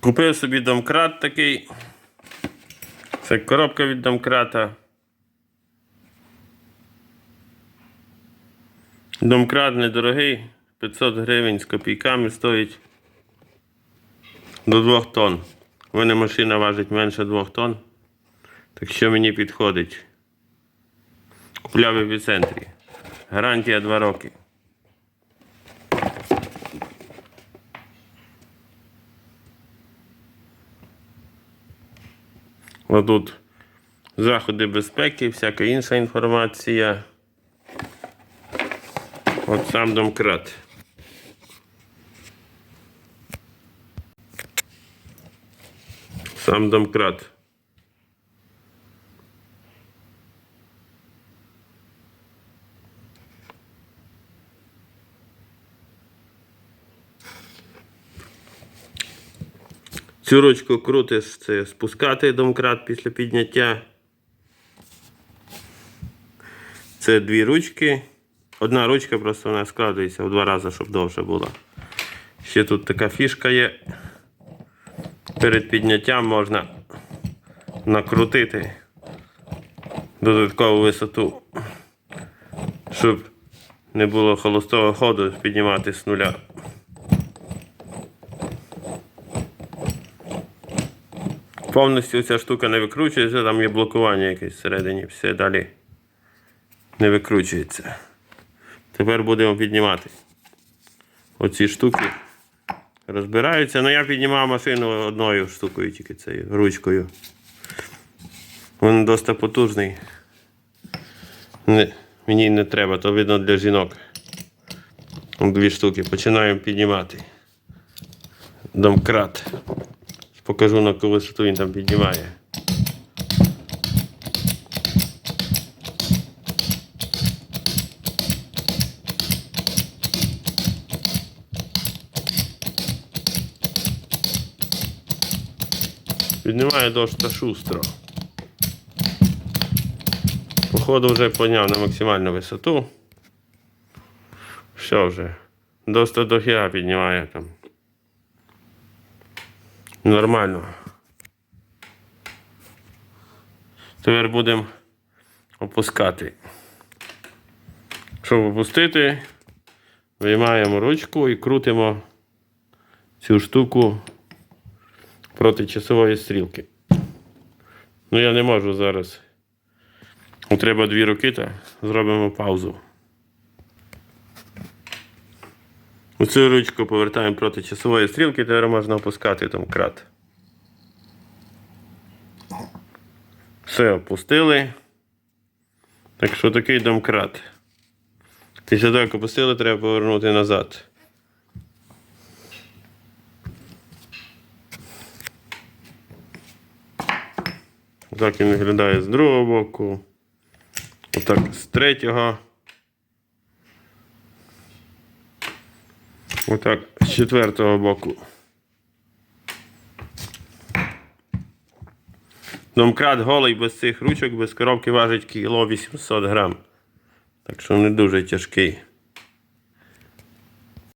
Купив собі домкрат такий. Це коробка від домкрата. Домкрат недорогий, 500 гривень з копійками стоїть до 2 тонн. У мене машина важить менше 2 тонн. Так що мені підходить. Купляв в епіцентрі. Гарантія 2 роки. Отут заходи безпеки, всяка інша інформація. От сам домкрат. Сам домкрат. Цю ручку крутиш, це спускати домкрат після підняття. Це дві ручки. Одна ручка просто вона складується в два рази, щоб довше була. Ще тут така фішка є. Перед підняттям можна накрутити додаткову висоту, щоб не було холостого ходу піднімати з нуля. Повністю ця штука не викручується, там є блокування якесь всередині, все далі не викручується. Тепер будемо піднімати. Оці штуки розбираються. Ну я піднімав машину одною штукою, тільки цією ручкою. Він досить потужний. Не, мені не треба, то видно для жінок. Дві штуки. Починаємо піднімати. Домкрат. Покажу на яку висоту він там піднімає. Піднімає дошка шустро. Походу вже підняв на максимальну висоту. Все вже. Доста до хіра піднімає там. Нормально. Тепер будемо опускати. Щоб опустити, виймаємо ручку і крутимо цю штуку проти часової стрілки. Ну я не можу зараз. Треба дві руки, та зробимо паузу. Оцю ручку повертаємо проти часової стрілки, тепер можна опускати там крат. Все, опустили. Так що такий домкрат. Після того, як опустили, треба повернути назад. Так він виглядає з другого боку. Отак з третього. Отак, з четвертого боку. Домкрат голий без цих ручок, без коробки важить кіло 800 грам. Так що не дуже тяжкий.